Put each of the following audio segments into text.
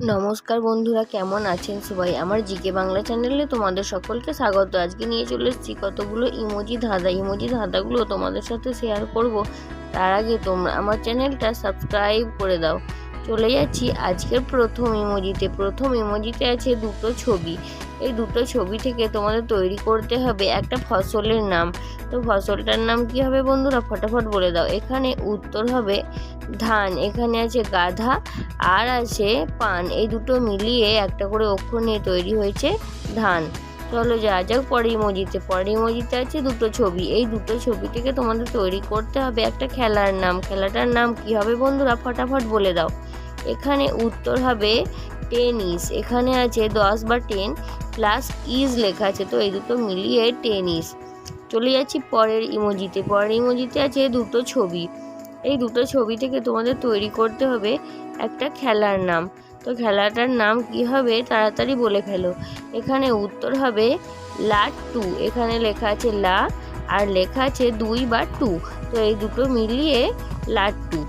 নমস্কার বন্ধুরা, কেমন আছেন সবাই? আমার জিকে বাংলা চ্যানেলে তোমাদের সকলকে স্বাগত। আজকে নিয়ে চলে এসেছি কতগুলো ইমোজি ধাঁধা। ইমোজি ধাঁধাগুলো তোমাদের সাথে শেয়ার করব। তার আগে তোমরা আমার চ্যানেলটা সাবস্ক্রাইব করে দাও। চলে যাচ্ছি আজকের প্রথম ইমোজিতে। প্রথম ইমোজিতে আছে দুটো ছবি। এই দুটো ছবি থেকে তোমাদের তৈরি করতে হবে একটা ফসলের নাম। তো ফসলটার নাম কি হবে বন্ধুরা? ফটাফট বলে দাও। এখানে উত্তর হবে ধান, এখানে আছে গাধা আর আছে পান। এই দুটো মিলিয়ে একটা করে অক্ষর নিয়ে তৈরি হয়েছে ধান। চলো যা যাক পরের ইমোজিতে। পরের ইমোজিতে আছে দুটো ছবি। এই দুটো ছবি থেকে তোমাদের তৈরি করতে হবে একটা খেলার নাম। খেলাটার নাম কি হবে বন্ধুরা? ফটাফট বলে দাও। এখানে উত্তর হবে টেনিস। এখানে আছে দশ বা টেন। প্লাস ইজ লেখা আছে, তো এই দুটো মিলিয়ে টেনিস চলে যাচ্ছি পরের ইমোজিতে পরের ইমোজিতে আছে দুটো ছবি। এই দুটো ছবি থেকে তোমাদের তৈরি করতে হবে একটা খেলার নাম। তো খেলাটার নাম কি হবে তাড়াতাড়ি বলে ফেলো। এখানে উত্তর হবে লাট্টু এখানে লেখা আছে লা, আর লেখা আছে দুই বা টু। তো এই দুটো মিলিয়ে লাট্টু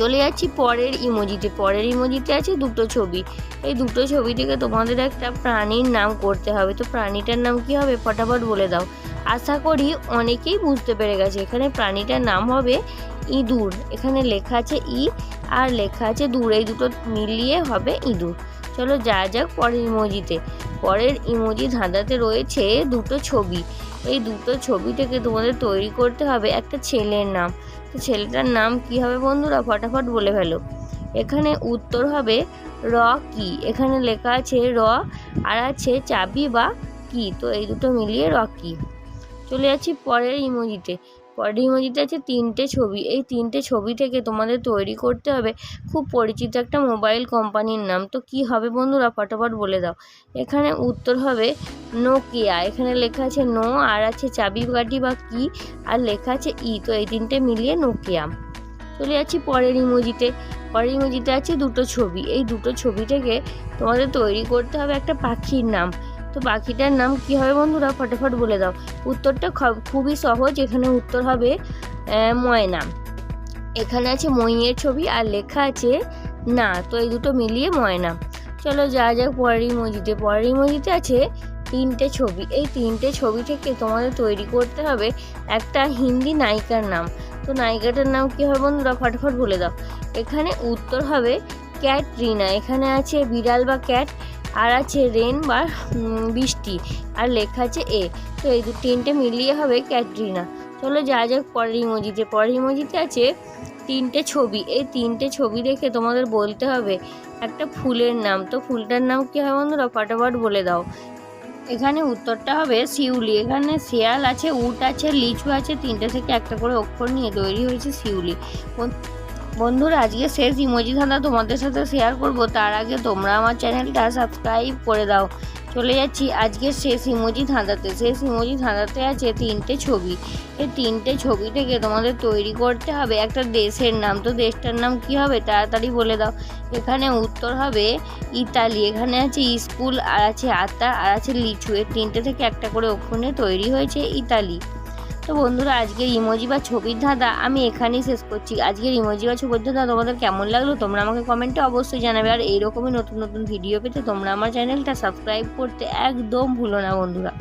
চলে যাচ্ছি পরের ইমোজিতে পরের ইমোজিতে আছে দুটো ছবি। এই দুটো ছবি থেকে তোমাদের একটা প্রাণীর নাম করতে হবে। তো প্রাণীটার নাম কি হবে? ফটাফট বলে দাও। আশা করি অনেকেই বুঝতে পেরে গেছে। এখানে প্রাণীটার নাম হবে ইঁদুর। এখানে লেখা আছে ই আর লেখা আছে দূর। এই দুটো মিলিয়ে হবে ইঁদুর। চলো যা যাক পরের ইমোজিতে পরের ইমোজি ধাঁধাতে রয়েছে দুটো ছবি। এই দুটো ছবি থেকে তোমাদের তৈরি করতে হবে একটা ছেলের নাম। তো ছেলেটার নাম কি হবে বন্ধুরা? ফটাফট বলে ফেলো। এখানে উত্তর হবে র কি। এখানে লেখা আছে র, আর আছে চাবি বা কি। তো এই দুটো মিলিয়ে র কি। চলে যাচ্ছি পরের ইমোজিতে। পরের ইমোজিতে আছে, তিনটে ছবি। এই তিনটে ছবি থেকে তোমাদের তৈরি করতে হবে খুব পরিচিত একটা মোবাইল কোম্পানির নাম। তো কি হবে বন্ধুরা? ফটাফট বলে দাও। এখানে উত্তর হবে নোকিয়া এখানে লেখা আছে নো আর আছে চাবি কাঠি বা কি, আর লেখা আছে ই তো এই তিনটে মিলিয়ে নোকিয়া চলে যাচ্ছি পরের ইমোজিতে পরের ইমোজিতে আছে দুটো ছবি। এই দুটো ছবি থেকে তোমাদের তৈরি করতে হবে একটা পাখির নাম। তো পাখিটার নাম কি হবে বন্ধুরা? ফটাফট বলে দাও। উত্তরটা খুবই সহজ, এখানে উত্তর হবে ময়না। এখানে আছে মইয়ের ছবি আর লেখা আছে না, তো এই দুটো মিলিয়ে ময়না। চলো যা যাক পরের ইমোজিতে। পরের ইমোজিতে আছে তিনটে ছবি। এই তিনটে ছবি থেকে তোমাদের তৈরি করতে হবে একটা হিন্দি নায়িকার নাম। তো নায়িকাটার নাম কি হবে বন্ধুরা? ফটাফট বলে দাও। এখানে উত্তর হবে ক্যাটরিনা। এখানে আছে বিড়াল বা ক্যাট। আর আছে রেন বা বৃষ্টি। আর লেখা আছে এ। তো এই তিনটে মিলিয়ে হবে ক্যাটরিনা। চলো যা যাক পরের ইমোজিতে। পরের ইমোজিতে আছে তিনটে ছবি। এই তিনটে ছবি দেখে তোমাদের বলতে হবে একটা ফুলের নাম। তো ফুলটার নাম কী হবে বন্ধুরা? ফটাফট বলে দাও। এখানে উত্তরটা হবে শিউলি। এখানে শেয়াল আছে, উট আছে, লিচু আছে, তিনটে থেকে একটা করে অক্ষর নিয়ে তৈরি হয়েছে শিউলি। বন্ধুরা, আজকে শেষ ইমোজি ধাঁধা তোমাদের সাথে শেয়ার করব। তার আগে তোমরা আমার চ্যানেলটা সাবস্ক্রাইব করে দাও। চলে যাচ্ছি আজকের শেষ ইমোজি ধাঁধাতে শেষ ইমোজি ধাঁধাতে আছে তিনটে ছবি। এই তিনটে ছবি থেকে তোমাদের তৈরি করতে হবে একটা দেশের নাম। তো দেশটার নাম কি হবে? তাড়াতাড়ি বলে দাও। এখানে উত্তর হবে ইতালি, এখানে আছে স্কুল, আর আছে আতা, আর আছে লিচু। এর তিনটে থেকে একটা করে নিয়ে তৈরি হয়েছে ইতালি। তো বন্ধুরা, আজকের ইমোজি বা ছবির ধাঁধা আমি এখানেই শেষ করছি। আজকের ইমোজি বা ছবির ধাঁধা তোমাদের কেমন লাগল তোমরা আমাকে কমেন্টে অবশ্যই জানাবে। আর এইরকমই নতুন নতুন ভিডিও পেতে তোমরা আমার চ্যানেলটা সাবস্ক্রাইব করতে একদম ভুলো না বন্ধুরা।